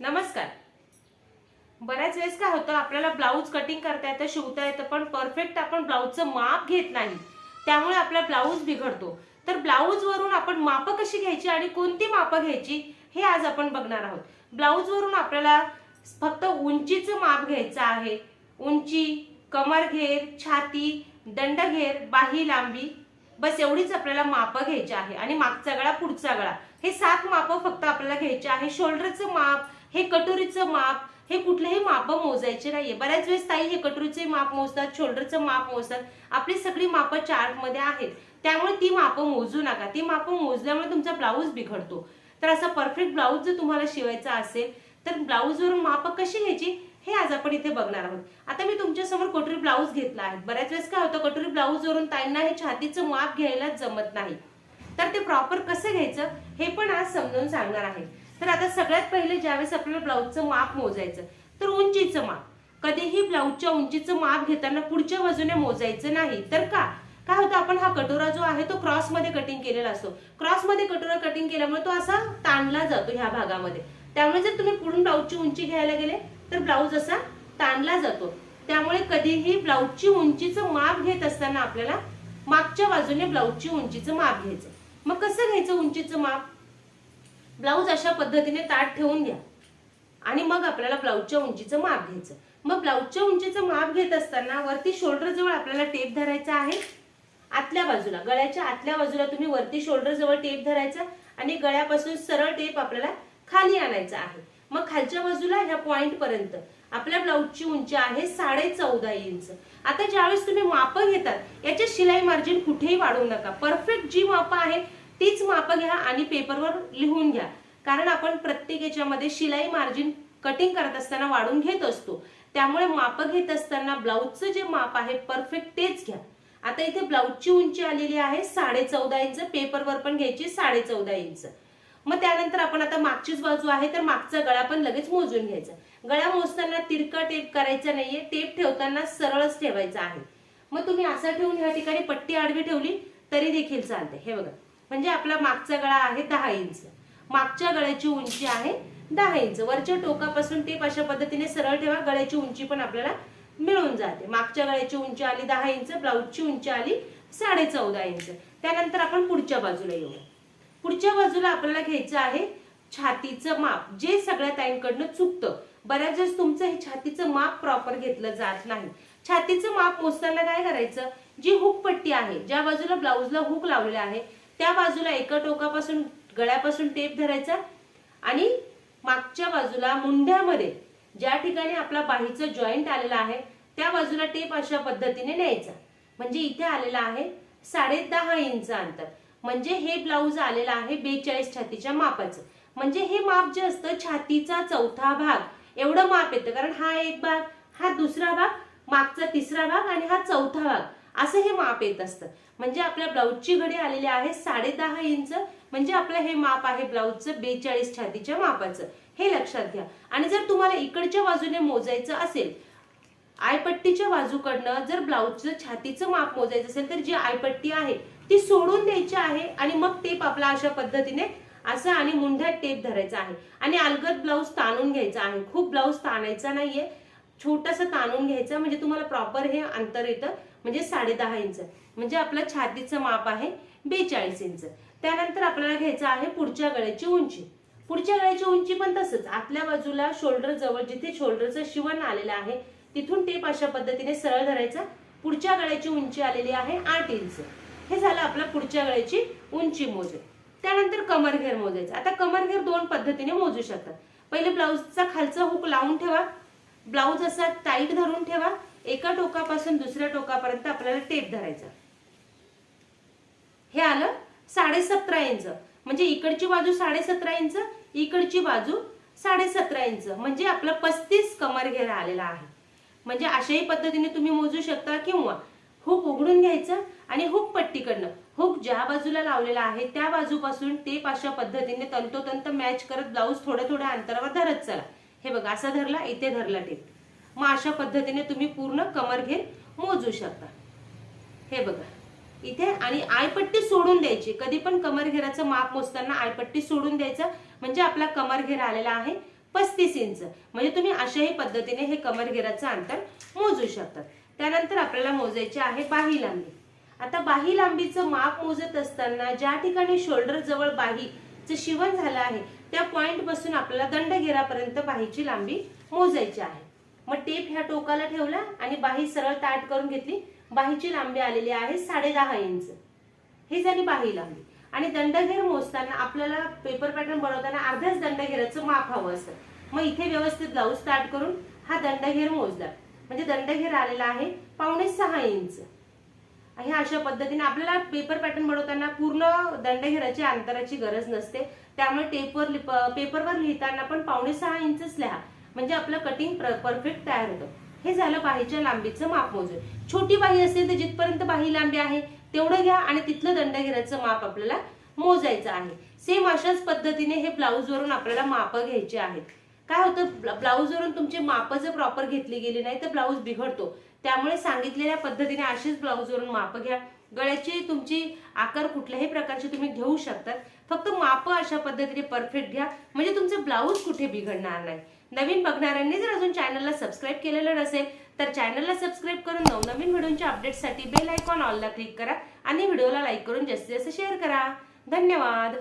नमस्कार. बऱ्याच वेळेस काय होतं आपल्याला ब्लाऊज कटिंग करता येतं शिवता येतं पण परफेक्ट आपण ब्लाऊजचं माप घेत नाही. त्यामुळे आपला ब्लाऊज बिघडतो. तर ब्लाऊजवरून आपण मापं कशी घ्यायची आणि कोणती मापं घ्यायची हे आज आपण बघणार आहोत. ब्लाऊजवरून आपल्याला फक्त उंचीचं माप घ्यायचं आहे. उंची कमर घेर छाती दंडघेर बाही लांबी बस एवढीच आपल्याला मापं घ्यायची आहे. आणि मागचा गळा पुढचा गळा. हे सात मापं फक्त आपल्याला घ्यायचे आहे. शोल्डरचं माप हे कटोरीचं माप हे कुठलेही माप मोजायचे नाहीये. बऱ्याच वेळेस ताई हे कटोरीचे माप मोजतात शोल्डरचं माप मोजतात. आपली सगळी मापं चार्टमध्ये आहेत. त्यामुळे ती मापं मोजू नका. ती मापं मोजल्यामुळे तुमचा ब्लाऊज बिघडतो. तर असा परफेक्ट ब्लाऊज जर तुम्हाला शिवायचा असेल तर ब्लाऊजवरून मापं कशी घ्यायची? हे आज आपण इथे बघणार आहोत. आता मी तुमच्यासमोर कटोरी ब्लाऊज घेतला आहे. बऱ्याच वेळेस काय होतं कटोरी ब्लाऊज वरून ताईंना हे छातीचं माप घ्यायला जमत नाही. तर ते प्रॉपर कसं घ्यायचं हे पण आज समजावून सांगणार आहे. तर आता सगळ्यात पहिले ज्यावेळेस आपल्याला ब्लाऊजचं माप मोजायचं तर उंचीचं माप. कधीही ब्लाऊजच्या उंचीचं माप घेताना पुढच्या बाजूने मोजायचं नाही. तर का? काय होतं आपण हा कटोरा जो आहे तो क्रॉसमध्ये कटिंग केलेला असतो. क्रॉसमध्ये कटोरा कटिंग केल्यामुळे तो असा ताणला जातो ह्या भागामध्ये. त्यामुळे जर तुम्ही पुढून ब्लाऊजची उंची घ्यायला गेले तर ब्लाऊज असा ताणला जातो. त्यामुळे कधीही ब्लाऊजची उंचीचं माप घेत असताना आपल्याला मागच्या बाजूने ब्लाऊजची उंचीचं माप घ्यायचं. मग कसं घ्यायचं उंचीचं माप? ब्लाऊज अशा पद्धतीने ताट ठेवून घ्या. आणि मग आपल्याला ब्लाऊजच्या उंचीचं माप घ्यायचं. मग ब्लाऊजच्या उंचीचं माप घेत असताना वरती शोल्डर जवळ आपल्याला टेप धरायचा आहे. आतल्या बाजूला गळ्याच्या आतल्या बाजूला तुम्ही वरती शोल्डर जवळ टेप धरायचा आणि गळ्यापासून सरळ टेप आपल्याला खाली आणायचा आहे. मग खालच्या बाजूला ह्या पॉइंट पर्यंत. आपल्या ब्लाऊजची उंची आहे साडे चौदा इंच. आता ज्यावेळेस तुम्ही माप घेतात याचे शिलाई मार्जिन कुठेही वाढवू नका. परफेक्ट जी माप आहे तीच माप घ्या आणि पेपरवर लिहून घ्या. कारण आपण प्रत्येक याच्यामध्ये शिलाई मार्जिन कटिंग करत असताना वाढून घेत असतो. त्यामुळे माप घेत असताना ब्लाऊजचं जे माप आहे परफेक्ट तेच घ्या. आता इथे ब्लाऊजची उंची आलेली आहे साडे चौदा इंच पेपरवर पण घ्यायची साडे चौदा इंच. मग त्यानंतर आपण आता मागचीच बाजू आहे तर मागचा गळा पण लगेच मोजून घ्यायचा. गळा मोजताना तिरका टेप करायचा नाहीये टेप ठेवताना सरळच ठेवायचा आहे. मग तुम्ही असा ठेवून ह्या ठिकाणी पट्टी आडवी ठेवली तरी देखील चालते. हे बघा. म्हणजे आपला मागचा गळा आहे दहा इंच. मागच्या गळ्याची उंची आहे दहा इंच. वरच्या टोकापासून टेप अशा पद्धतीने सरळ ठेवा गळ्याची उंची पण आपल्याला मिळून जाते. मागच्या गळ्याची उंची आली दहा इंच ब्लाऊजची उंची आली साडे चौदा इंच. त्यानंतर आपण पुढच्या बाजूला येऊ. पुढच्या बाजूला आपल्याला घ्यायचं आहे छातीचं माप. जे सगळ्या ताईंकडनं चुकतं. बऱ्याच वेळेस तुमचं हे छातीचं माप प्रॉपर घेतलं जात नाही. छातीचं माप मोजताना काय करायचं? जी हुक पट्टी आहे ज्या बाजूला ब्लाऊजला हुक लावलेला आहे त्या बाजूला एका टोकापासून गळ्यापासून टेप धरायचा आणि मागच्या बाजूला मुंड्यामध्ये ज्या ठिकाणी आपला बाहीचं जॉईंट आलेला आहे त्या बाजूला टेप अशा पद्धतीने न्यायचा. म्हणजे इथे आलेला आहे साडे दहा इंच अंतर. म्हणजे हे ब्लाऊज आलेला आहे बेचाळीस छातीच्या मापाचं. म्हणजे हे माप जे असतं छातीचा चौथा भाग. एवढं माप येतं. कारण हा एक भाग हा दुसरा भाग मागचा तिसरा भाग आणि हा चौथा भाग. असं हे माप येत असतं. म्हणजे आपल्या ब्लाऊजची घडी आलेली आहे साडे दहा इंच. म्हणजे आपलं हे माप आहे ब्लाऊजचं बेचाळीस छातीच्या मापाचं. हे लक्षात घ्या. आणि जर तुम्हाला इकडच्या बाजूने मोजायचं असेल आयपट्टीच्या बाजूकडनं जर ब्लाऊजचं छातीचं माप मोजायचं असेल तर जी आयपट्टी आहे ती सोडून द्यायची आहे आणि मग टेप आपला अशा पद्धतीने असं आणि मुंढ्यात टेप धरायचा आहे. आणि अलगद ब्लाऊज ताणून घ्यायचा आहे. खूप ब्लाऊज ताणायचा नाहीये. छोटंसं ताणून घ्यायचं म्हणजे तुम्हाला प्रॉपर हे अंतर येतं म्हणजे साडे दहा इंच. म्हणजे आपलं छातीचं माप आहे बेचाळीस इंच. त्यानंतर आपल्याला घ्यायचं आहे पुढच्या गळ्याची उंची. पुढच्या गळ्याची उंची पण तसंच. आतल्या बाजूला शोल्डर जवळ जिथे शोल्डरचं शिवण आलेलं आहे तिथून टेप अशा पद्धतीने सरळ धरायचा. पुढच्या गळ्याची उंची आलेली आहे आठ इंच. हे झालं आपलं पुढच्या गळ्याची उंची मोजे. त्यानंतर कमरघेर मोजायचं. आता कमरघेर दोन पद्धतीने मोजू शकतात. पहिले ब्लाऊजचा खालचा हुक लावून ठेवा. ब्लाऊज असा टाईट धरून ठेवा. एका टोकापासून दुसऱ्या टोकापर्यंत आपल्याला टेप धरायचा. हे आलं साडेसतरा इंच. म्हणजे इकडची बाजू साडेसतरा इंच इकडची बाजू साडेसतरा इंच. म्हणजे आपलं पस्तीस कमरघेर आलेला आहे. म्हणजे अशाही पद्धतीने तुम्ही मोजू शकता किंवा हुक उघडून घ्यायचं आणि हुक पट्टीकडनं हुक ज्या बाजूला लावलेला आहे त्या बाजूपासून टेप अशा पद्धतीने तंतोतंत मॅच करत ब्लाऊज थोड्या थोड्या अंतरावर धरत चला. हे बघा असा धरला इथे धरला टेप मग अशा पद्धतीने तुम्ही पूर्ण कमर घेर मोजू शकता. हे बघा इथे आणि आयपट्टी सोडून द्यायची. कधी पण कमर घेराचं माप मोजताना आयपट्टी सोडून द्यायचं. म्हणजे आपला कमरघेर आलेला आहे. पस्तीस इंच. म्हणजे तुम्ही अशाही पद्धतीने हे कमरगिराचं अंतर मोजू शकतात त्यानंतर आपल्याला मोजायचे आहे बाही लांबी. आता बाही लांबीचं माप मोजत असताना ज्या ठिकाणी शोल्डर जवळ बाहीचं शिवण झालं आहे त्या पॉइंटपासून आपल्याला दंडघेरापर्यंत बाहीची लांबी मोजायची आहे. मग टेप ह्या टोकाला ठेवला आणि बाही सरळ ताट करून घेतली. बाहीची लांबी आलेली आहे साडे दहा इंच. ही झाली बाही लांबी. आणि दंडघेर मोजताना आपल्याला पेपर पॅटर्न बनवताना अर्ध्याच दंडघेराचं माप हवं असतं. मग इथे व्यवस्थित ब्लाऊज स्टार्ट करून हा दंडघेर मोजला. म्हणजे दंडघेर आलेला आहे पावणे सहा इंच. हे अशा पद्धतीने आपल्याला पेपर पॅटर्न बनवताना पूर्ण दंडघेराची अंतराची गरज नसते. त्यामुळे टेपवर लिप- पेपरवर लिहिताना पण पावणे सहा इंचच लिहा. म्हणजे आपलं कटिंग परफेक्ट तयार होतं. हे झालं बाहीच्या लांबीचं माप मोजून छोटी बाही असेल तर जिथपर्यंत बाही लांबी आहे तेवढं घ्या आणि तिथलं दंडघेराचं माप आपल्याला मोजायचं आहे. सेम अशाच पद्धतीने हे ब्लाऊज वरून आपल्याला माप घ्यायचे आहेत. काय होतं? ब्लाऊज वरून तुमची माप जर प्रॉपर घेतली गेली नाही तर ब्लाऊज बिघडतो. त्यामुळे सांगितलेल्या पद्धतीने अशीच ब्लाऊज वरून माप घ्या. गळ्याची तुमची आकार कुठल्याही प्रकारचे तुम्ही घेऊ शकतात. फक्त माप अशा पद्धतीने परफेक्ट घ्या. म्हणजे तुमचं ब्लाऊज कुठे बिघडणार नाही. नवीन बघणाऱ्यांनी जर अजून चॅनलला सबस्क्राईब केलेलं नसेल तर चॅनलला सबस्क्राईब करून नवनवीन व्हिडिओच्या अपडेटसाठी बेल आयकॉन ऑलला क्लिक करा आणि व्हिडिओला लाईक करून जास्तीत जास्त शेअर करा. धन्यवाद.